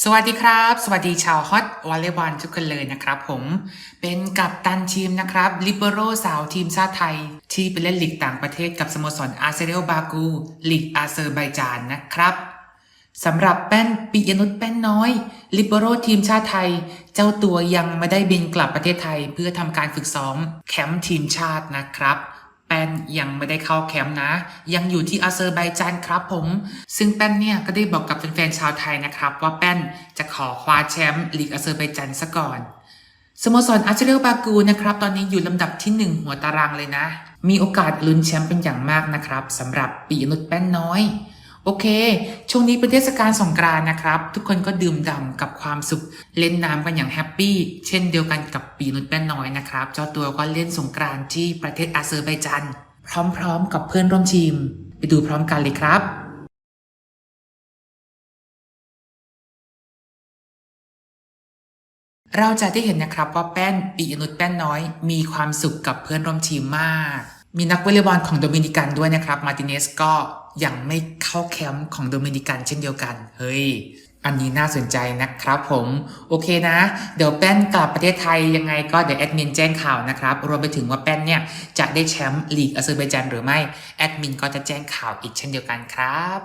สวัสดีครับ สวัสดีชาวฮอตวอลเลย์บอลทุกคนเลยนะครับผมเป็นกัปตันทีมนะครับลิเบโรสาวทีมชาติไทย ที่ไปเล่นลีกต่างประเทศกับสโมสรอาร์เซเรลบากูลีกอาเซอร์ไบจานนะครับสำหรับแป้นปิยนุชแป้นน้อยลิเบโรทีมชาติไทย เจ้าตัวยังไม่ได้บินกลับประเทศไทย เพื่อทำการฝึกซ้อมแคมป์ทีมชาตินะครับ แป้นยังไม่ได้เข้าแคมป์นะ ยังอยู่ที่อาเซอร์ไบจานครับผม ซึ่งแป้นเนี่ยก็ได้บอกกับแฟนๆชาวไทยนะครับ ว่าแป้นจะขอคว้าแชมป์ลีกอาเซอร์ไบจานซะก่อนสโมสรอาร์เซเรลบากูนะครับตอนนี้อยู่ลำดับที่ 1 หัวตารางเลยนะ มีโอกาสลุ้นแชมป์เป็นอย่างมากนะครับสำหรับปีนุชแป้นน้อย โอเค ช่วงนี้เป็นเทศกาลสงกรานต์นะครับ ทุกคนก็ดื่มด่ำกับความสุข เล่นน้ำกันอย่างแฮปปี้เช่นเดียวกันกับปีนุชแป้นน้อยนะครับ เจ้าตัวก็เล่นสงกรานต์ที่ประเทศอาเซอร์ไบจานพร้อมๆ กับเพื่อนร่วมทีม ไปดูพร้อมกันเลยครับเราจะได้เห็นนะครับว่าแป้นปีนุชแป้นน้อย มีความสุขกับเพื่อนร่วมทีมมาก มีนักวอลเลย์บอลของโดมินิกันด้วยนะครับ มาร์ติเนสก็ยังไม่เข้าแคมป์ของโดมินิกันเช่นเดียวกัน เฮ้ย อันนี้น่าสนใจนะครับผม โอเคนะ เดี๋ยวแป้นกลับประเทศไทยยังไงก็เดี๋ยวแอดมินแจ้งข่าวนะครับ รวมไปถึงว่าแป้นเนี่ยจะได้แชมป์ลีกอาเซอร์ไบจานหรือไม่ แอดมินก็จะแจ้งข่าวอีกเช่นเดียวกันครับ